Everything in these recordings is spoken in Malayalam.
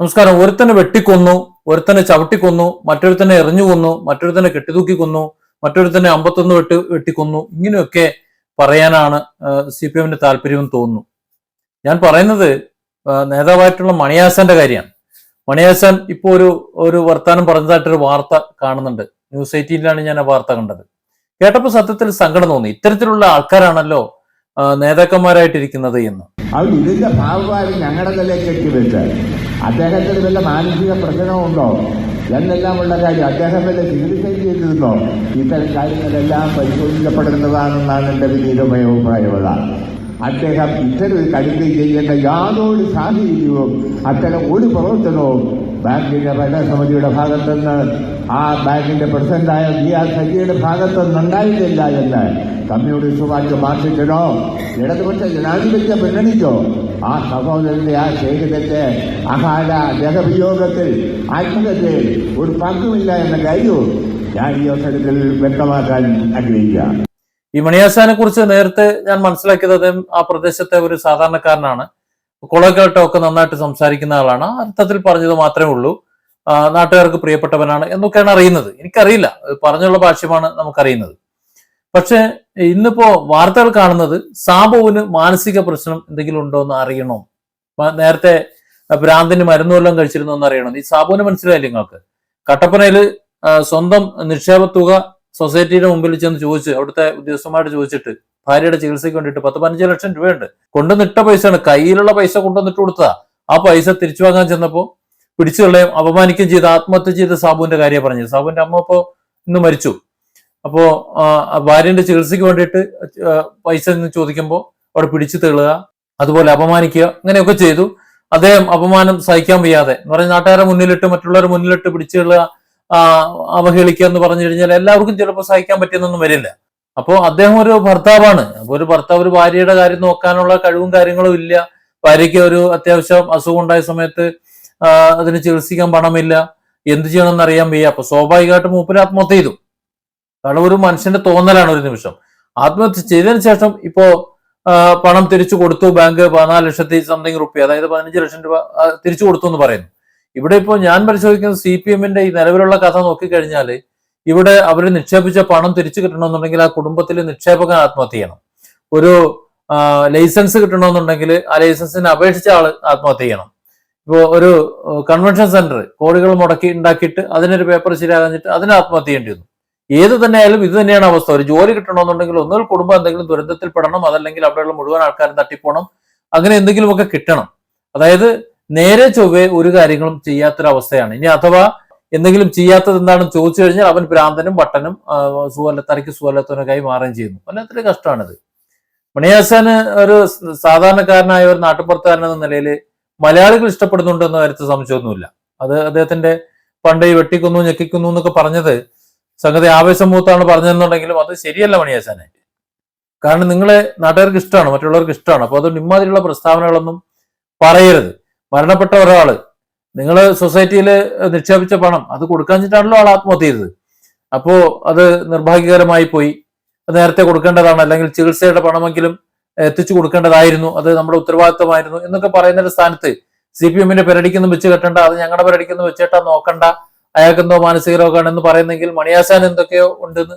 നമസ്കാരം. ഒരുത്തനെ വെട്ടിക്കൊന്നു ഒരുത്തനെ ചവിട്ടിക്കൊന്നു മറ്റൊരുത്തനെ എറിഞ്ഞു കൊന്നു മറ്റൊരുത്തനെ കെട്ടിതൂക്കി കൊന്നു മറ്റൊരുത്തനെ അമ്പത്തൊന്ന് വെട്ടി വെട്ടിക്കൊന്നു. ഇങ്ങനെയൊക്കെ പറയാനാണ് സി പി എമ്മിന്റെ താല്പര്യം തോന്നുന്നു. ഞാൻ പറയുന്നത് നേതാവായിട്ടുള്ള മണിയാസന്റെ കാര്യമാണ്. മണിയാസൻ ഇപ്പോൾ ഒരു ഒരു വർത്താനം പറഞ്ഞതായിട്ടൊരു വാർത്ത കാണുന്നുണ്ട്. ന്യൂസ് എയ്റ്റീനിലാണ് ഞാൻ ആ വാർത്ത കണ്ടത്. കേട്ടപ്പോൾ സത്യത്തിൽ സങ്കടം തോന്നി. ഇത്തരത്തിലുള്ള ആൾക്കാരാണല്ലോ നേതാക്കന്മാരായിട്ടിരിക്കുന്നത് എന്ന്. അത് ഇതിന്റെ ഭാഗമായി ഞങ്ങളുടെ തലയിൽ കെട്ടിവെച്ച് അദ്ദേഹത്തിന് വല്ല മാനസിക പ്രശ്നമുണ്ടോ എന്നെല്ലാമുള്ള കാര്യം അദ്ദേഹം വല്ല ചികിത്സയും ചെയ്തിരുന്നോ? ഇത്തരം കാര്യങ്ങളെല്ലാം പരിശോധിക്കപ്പെടുന്നതാണെന്നാണ് എന്റെ വിനീതമായ അഭിപ്രായമുള്ള. അദ്ദേഹം ഇത്തരം ഒരു കടുത്ത ചെയ്യേണ്ട യാതൊരു സാഹചര്യവും അത്തരം ഒരു പ്രവർത്തനവും ബാങ്കിന്റെ ഭരണസമിതിയുടെ ഭാഗത്തുനിന്ന് ആ ബാങ്കിന്റെ പ്രസിഡന്റായ വി ആർ സജിയുടെ ഭാഗത്ത് ഉണ്ടായിട്ടില്ല എന്ന് കമ്മ്യൂണിസ്റ്റ് പാർട്ടി മാർഷിച്ചിടോ ഇടതുപക്ഷ ജനാധിപത്യ മുന്നണിക്കോ ആ സഹോദരന്റെ ആ ശേഖരത്തെ അഹാര ജഹവിയോഗത്തിൽ ആത്മഹത്യയിൽ ഒരു പങ്കുമില്ല എന്ന കാര്യവും ഞാൻ ഈ അവസരത്തിൽ വ്യക്തമാക്കാൻ ആഗ്രഹിക്കാം ഈ മണിയാസാനെ കുറിച്ച് നേരത്തെ ഞാൻ മനസ്സിലാക്കിയത് അദ്ദേഹം ആ പ്രദേശത്തെ ഒരു സാധാരണക്കാരനാണ്. കുളകേട്ടമൊക്കെ നന്നായിട്ട് സംസാരിക്കുന്ന ആളാണ്. അർത്ഥത്തിൽ പറഞ്ഞത് മാത്രമേ ഉള്ളൂ. നാട്ടുകാർക്ക് പ്രിയപ്പെട്ടവനാണ് എന്നൊക്കെയാണ് അറിയുന്നത്. എനിക്കറിയില്ല. പറഞ്ഞുള്ള ഭാഷ്യമാണ് നമുക്കറിയുന്നത്. പക്ഷേ ഇന്നിപ്പോ വാർത്തകൾ കാണുന്നത് സാബുവിന് മാനസിക പ്രശ്നം എന്തെങ്കിലും ഉണ്ടോ എന്ന് അറിയണോ? നേരത്തെ ഭ്രാന്തിന് മരുന്ന് വല്ലതും കഴിച്ചിരുന്നോ എന്ന് അറിയണം? ഈ സാബുവിന് മനസ്സിലായില്ല നിങ്ങൾക്ക്? കട്ടപ്പനയിൽ സ്വന്തം നിക്ഷേപ തുക സൊസൈറ്റിയുടെ മുമ്പിൽ ചെന്ന് ചോദിച്ച് അവിടുത്തെ ഉദ്യോഗസ്ഥന്മാരോട് ചോദിച്ചിട്ട് ഭാര്യയുടെ ചികിത്സയ്ക്ക് വേണ്ടിയിട്ട് പത്ത് പതിനഞ്ച് ലക്ഷം രൂപയുണ്ട്. കൊണ്ടുവന്നിട്ട പൈസയാണ്. കയ്യിലുള്ള പൈസ കൊണ്ടുവന്നിട്ട് കൊടുത്തതാ. ആ പൈസ തിരിച്ചു വാങ്ങാൻ ചെന്നപ്പോ പിടിച്ചു കളയും അപമാനിക്കുകയും ചെയ്ത് ആത്മഹത്യ ചെയ്ത സാബുവിന്റെ കാര്യം പറഞ്ഞത്. സാബുവിന്റെ അമ്മ ഇപ്പോ ഇന്ന് മരിച്ചു. അപ്പോ ഭാര്യന്റെ ചികിത്സയ്ക്ക് വേണ്ടിയിട്ട് പൈസ എന്ന് ചോദിക്കുമ്പോൾ അവിടെ പിടിച്ചു തേളുക അതുപോലെ അപമാനിക്കുക അങ്ങനെയൊക്കെ ചെയ്തു. അദ്ദേഹം അപമാനം സഹിക്കാൻ വയ്യാതെ എന്ന് പറഞ്ഞാൽ നാട്ടുകാരെ മുന്നിലിട്ട് മറ്റുള്ളവരെ മുന്നിലിട്ട് പിടിച്ചു തള്ളുക അവഹേളിക്കുക എന്ന് പറഞ്ഞു കഴിഞ്ഞാൽ എല്ലാവർക്കും ചിലപ്പോൾ സഹിക്കാൻ പറ്റിയെന്നൊന്നും വരില്ല. അപ്പോൾ അദ്ദേഹം ഒരു ഭർത്താവാണ്. അപ്പോൾ ഒരു ഭർത്താവ് ഒരു ഭാര്യയുടെ കാര്യം നോക്കാനുള്ള കഴിവും കാര്യങ്ങളും ഇല്ല. ഭാര്യയ്ക്ക് ഒരു അത്യാവശ്യം അസുഖം ഉണ്ടായ സമയത്ത് അതിന് ചികിത്സിക്കാൻ പണമില്ല. എന്ത് ചെയ്യണമെന്ന് അറിയാൻ വയ്യ. അപ്പൊ സ്വാഭാവികമായിട്ടും മൂപ്പര് ആത്മഹത്യ ചെയ്തു. കാരണം ഒരു മനുഷ്യന്റെ തോന്നലാണ് ഒരു നിമിഷം. ആത്മഹത്യ ചെയ്തതിന് ശേഷം ഇപ്പോ പണം തിരിച്ചു കൊടുത്തു. ബാങ്ക് പതിനാല് ലക്ഷത്തി സംതിങ് റുപ്യ അതായത് പതിനഞ്ച് ലക്ഷം രൂപ തിരിച്ചു കൊടുത്തു എന്ന് പറയുന്നു. ഇവിടെ ഇപ്പോൾ ഞാൻ പരിശോധിക്കുന്ന സി പി എമ്മിന്റെ ഈ നിലവിലുള്ള കഥ നോക്കിക്കഴിഞ്ഞാൽ ഇവിടെ അവർ നിക്ഷേപിച്ച പണം തിരിച്ചു കിട്ടണമെന്നുണ്ടെങ്കിൽ ആ കുടുംബത്തിൽ നിക്ഷേപകൻ ആത്മഹത്യ ചെയ്യണം. ഒരു ലൈസൻസ് കിട്ടണമെന്നുണ്ടെങ്കിൽ ആ ലൈസൻസിന് അപേക്ഷിച്ച ആൾ ആത്മഹത്യ ചെയ്യണം. ഇപ്പോൾ ഒരു കൺവെൻഷൻ സെന്റർ കോടികൾ മുടക്കി ഉണ്ടാക്കിയിട്ട് അതിനൊരു പേപ്പർ ശരിയാകാഞ്ഞിട്ട് അതിന് ആത്മഹത്യ ചെയ്യേണ്ടി വന്നു. ഏത് തന്നെയായാലും ഇത് തന്നെയാണ് അവസ്ഥ. ഒരു ജോലി കിട്ടണമെന്നുണ്ടെങ്കിൽ ഒന്നുകിൽ കുടുംബം എന്തെങ്കിലും ദുരന്തത്തിൽ പെടണം അതല്ലെങ്കിൽ അവിടെയുള്ള മുഴുവൻ ആൾക്കാരും തട്ടിപ്പോണം അങ്ങനെ എന്തെങ്കിലുമൊക്കെ കിട്ടണം. അതായത് നേരെ ചൊവ്വേ ഒരു കാര്യങ്ങളും ചെയ്യാത്തൊരവസ്ഥയാണ്. ഇനി അഥവാ എന്തെങ്കിലും ചെയ്യാത്തത് എന്താണെന്ന് ചോദിച്ചു കഴിഞ്ഞാൽ അവൻ ഭ്രാന്തനും വട്ടനും സുവല്ല തലയ്ക്ക് സുഖമല്ലാത്തവനൊക്കെയായി മാറുകയും ചെയ്യുന്നു. വല്ലാത്തൊരു കഷ്ടമാണിത്. മണിയാസാന് ഒരു സാധാരണക്കാരനായ ഒരു നാട്ടുപുറത്തുകാരൻ എന്ന നിലയിൽ മലയാളികൾ ഇഷ്ടപ്പെടുന്നുണ്ട് എന്ന കാര്യത്തിൽ സംശയമൊന്നുമില്ല. അത് അദ്ദേഹത്തിന്റെ പണ്ട് ഈ വെട്ടിക്കുന്നു ഞെക്കിക്കുന്നു എന്നൊക്കെ പറഞ്ഞത് സംഗതി ആവേശം മൂത്താണ് പറഞ്ഞതെന്നുണ്ടെങ്കിലും അത് ശരിയല്ല മണിയാശാനെ കാരണം നിങ്ങളെ നാട്ടുകാർക്ക് ഇഷ്ടമാണ് മറ്റുള്ളവർക്ക് ഇഷ്ടമാണ്. അപ്പൊ അതുകൊണ്ട് ഇമാതിരിയുള്ള പ്രസ്താവനകളൊന്നും പറയരുത്. മരണപ്പെട്ട ഒരാൾ നിങ്ങൾ സൊസൈറ്റിയിൽ നിക്ഷേപിച്ച പണം അത് കൊടുക്കാഞ്ഞിട്ടാണല്ലോ ആൾ ആത്മഹത്യ ചെയ്തത്. അപ്പോ അത് നിർഭാഗ്യകരമായി പോയി. നേരത്തെ കൊടുക്കേണ്ടതാണ് അല്ലെങ്കിൽ ചികിത്സയുടെ പണമെങ്കിലും എത്തിച്ചു കൊടുക്കേണ്ടതായിരുന്നു. അത് നമ്മുടെ ഉത്തരവാദിത്തമായിരുന്നു എന്നൊക്കെ പറയുന്ന ഒരു സ്ഥാനത്ത് സി പി എമ്മിന്റെ പെരടിക്കൊന്നും വെച്ച് കെട്ടണ്ട അത് ഞങ്ങളുടെ പെരടിക്കൊന്നും വെച്ചേട്ടാ നോക്കണ്ട. അയാൾക്ക് എന്തോ മാനസിക രോഗമാണെന്ന് പറയുന്നെങ്കിൽ മണിയാസാൻ എന്തൊക്കെയോ ഉണ്ടെന്ന്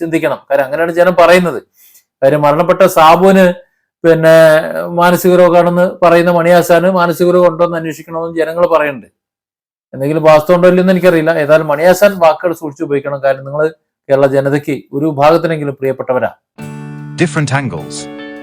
ചിന്തിക്കണം. കാര്യം അങ്ങനെയാണ് ജനം പറയുന്നത്. കാര്യം മരണപ്പെട്ട സാബുവിന് പിന്നെ മാനസിക രോഗമാണെന്ന് പറയുന്ന മണിയാസാന് മാനസിക രോഗം ഉണ്ടോ എന്ന് അന്വേഷിക്കണമെന്ന് ജനങ്ങൾ പറയുന്നുണ്ട്. എന്തെങ്കിലും വാസ്തവം ഉണ്ടോ ഇല്ലെന്ന് എനിക്കറിയില്ല. ഏതായാലും മണിയാസാൻ വാക്കുകൾ സൂക്ഷിച്ചു ഉപയോഗിക്കണം. കാര്യം നിങ്ങൾ കേരള ജനതയ്ക്ക് ഒരു ഭാഗത്തിനെങ്കിലും പ്രിയപ്പെട്ടവരാ. Angles.